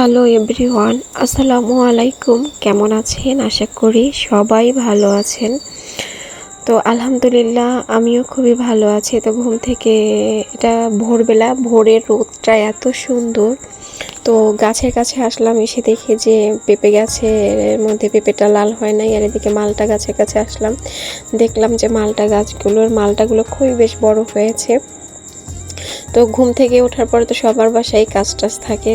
Hello everyone আসসালামু আলাইকুম কেমন আছেন? আশা করি সবাই ভালো আছেন। তো আলহামদুলিল্লাহ, আমিও খুবই ভালো আছি। তো ঘুম থেকে, এটা ভোরবেলা, ভোরের রোদটা এত সুন্দর। তো গাছের কাছে আসলাম, এসে দেখে যে পেঁপে গাছের মধ্যে পেঁপেটা লাল হয় নাই, আর এদিকে মালটা গাছের কাছে আসলাম। দেখলাম যে মালটা গাছগুলোর মালটাগুলো খুবই বেশ বড় হয়েছে। তো ঘুম থেকে ওঠার পরে তো সবার বাসায় কাজ টাজ থাকে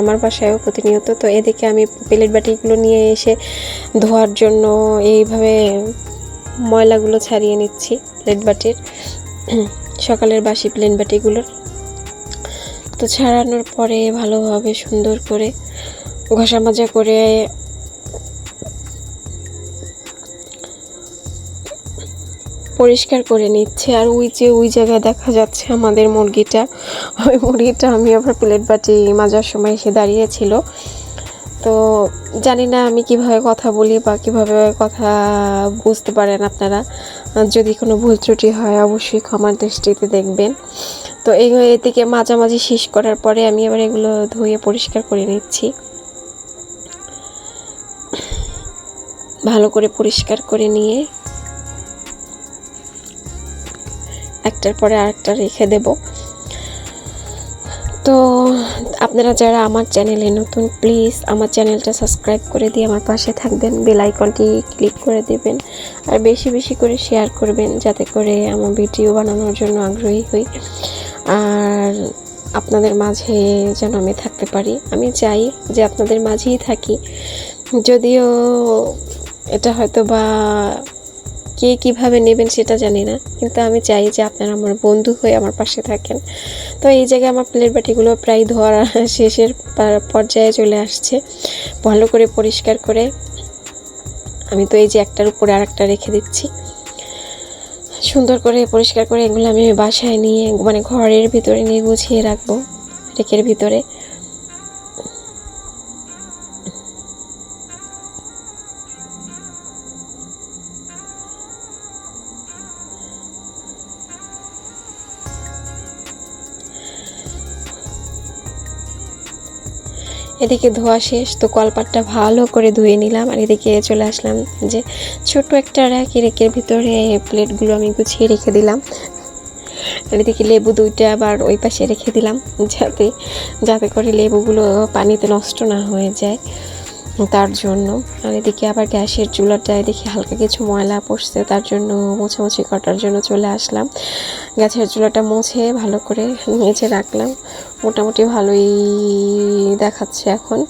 আমার বাসায়ও প্রতিনিয়ত। তো এদিকে আমি প্লেট বাটিগুলো নিয়ে এসে ধোয়ার জন্য এইভাবে ময়লাগুলো ছাড়িয়ে নিচ্ছি প্লেট বাটির। সকালের বাসি প্লেন বাটিগুলোর। তো ছাড়ানোর পরে ভালোভাবে সুন্দর করে ঘষা মাজা করে পরিষ্কার করে নিচ্ছে আর ওই যে ওই জায়গায় দেখা যাচ্ছে আমাদের মুরগিটা। ওই মুরগিটা আমি আবার প্লেট বাটি মাজার সময় এসে দাঁড়িয়েছিল। তো জানি না আমি কীভাবে কথা বলি বা কীভাবে কথা বুঝতে পারেন আপনারা। যদি কোনো ভুল ত্রুটি হয় অবশ্যই ক্ষমার দৃষ্টিতে দেখবেন। তো এই এদিকে মাঝামাঝি শেষ করার পরে আমি আবার এগুলো ধুয়ে পরিষ্কার করে নিচ্ছি। ভালো করে পরিষ্কার করে নিয়ে একটার পরে আরেকটা রেখে দেব। তো আপনারা যারা আমার চ্যানেলে নতুন, প্লিজ আমার চ্যানেলটা সাবস্ক্রাইব করে দিয়ে আমার পাশে থাকবেন, বেল আইকনটি ক্লিক করে দেবেন, আর বেশি বেশি করে শেয়ার করবেন যাতে করে আমার ভিডিও বানানোর জন্য আগ্রহী হই। আর আপনাদের মাঝে যেন আমি থাকতে পারি। আমি চাই যে আপনাদের মাঝেই থাকি। যদিও এটা হয়তো বা কে কীভাবে নেবেন সেটা জানি না, কিন্তু আমি চাই যে আপনারা আমার বন্ধু হয়ে আমার পাশে থাকেন। তো এই জায়গায় আমার প্লেট বাটিগুলো প্রায় ধোয়ার শেষের পর্যায়ে চলে আসছে। ভালো করে পরিষ্কার করে আমি তো এই যে একটার উপরে আরেকটা রেখে দিচ্ছি। সুন্দর করে পরিষ্কার করে এগুলো আমি বাসায় নিয়ে মানে ঘরের ভিতরে নিয়ে গুছিয়ে রাখব, রেকের ভিতরে। এদিকে ধোয়া শেষ, তো কলপাটটা ভালো করে ধুয়ে নিলাম আর এদিকে চলে আসলাম যে ছোট একটা র্যাক রেকের ভিতরে প্লেটগুলো আমি গুছিয়ে রেখে দিলাম। আর এদিকে লেবু দুইটা আবার ওই পাশে রেখে দিলাম যাতে যাতে করে লেবুগুলো পানিতে নষ্ট না হয়ে যায়। তার জন্য। আর এদিকে আবার গ্যাসের চুলাটায় দেখি হালকা কিছু ময়লা পড়ছে, তার জন্য মোছামুছি করার জন্য চলে আসলাম। গ্যাসের চুলাটা মুছে ভালো করে নিচে রাখলাম। মোটামুটি ভালোই দেখাচ্ছে এখন।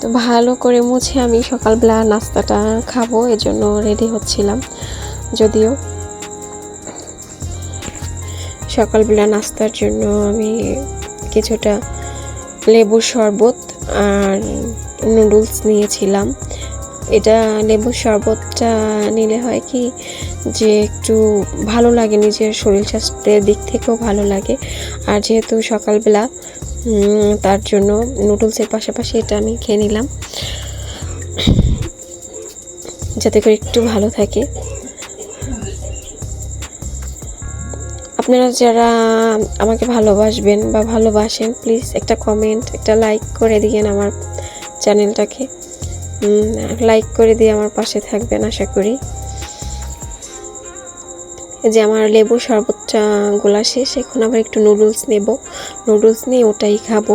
তো ভালো করে মুছে আমি সকালবেলা নাস্তাটা খাব, এজন্য রেডি হচ্ছিলাম। যদিও সকালবেলা নাস্তার জন্য আমি কিছুটা লেবুর শরবত আর নুডলস নিয়েছিলাম। এটা লেবুর শরবতটা নিলে হয় কি যে একটু ভালো লাগে নিজের শরীর স্বাস্থ্যের দিক থেকেও ভালো লাগে। আর যেহেতু সকালবেলা তার জন্য নুডলসের পাশাপাশি এটা আমি খেয়ে নিলাম। যাতে করে একটু ভালো থাকে। আপনারা যারা আমাকে ভালোবাসবেন বা ভালোবাসেন প্লিজ একটা কমেন্ট একটা লাইক করে দিয়েন আমার চ্যানেলটাকে লাইক করে দিয়ে আমার পাশে থাকবেন, আশা করি। যে আমার লেবু শরবতটা গোলা শেষ, এখন আবার একটু নুডলস নেব। নুডলস নিয়ে ওটাই খাব।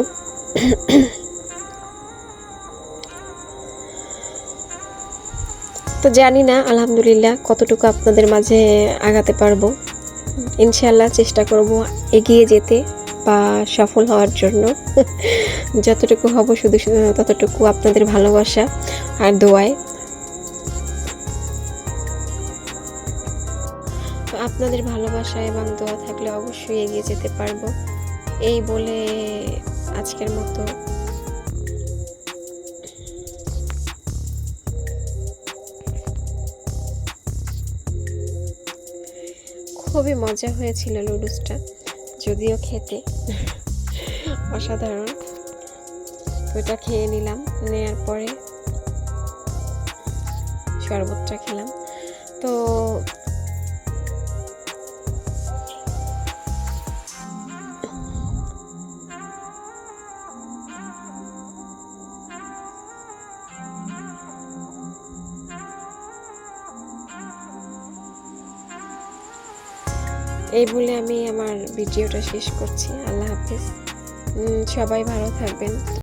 তো জানি না, আলহামদুলিল্লাহ, কতটুকু আপনাদের মাঝে আগাতে পারব। ইনশাল্লাহ চেষ্টা করব এগিয়ে যেতে বা সফল হওয়ার জন্য। যতটুকু হব শুধু ততটুকু আপনাদের ভালোবাসা আর দোয়ায়। তো আপনাদের ভালোবাসা এবং দোয়া থাকলে অবশ্যই এগিয়ে যেতে পারব। এই বলে আজকের মতো খুবই মজা হয়েছিল লুডুসটা, যদিও খেতে। অসাধারণ। ওটা খেয়ে নিলাম, নেয়ার পরে শরবতটা খেলাম। তো এই বলে আমি আমার ভিডিওটা শেষ করছি। আল্লাহ হাফিজ। সবাই ভালো থাকবেন।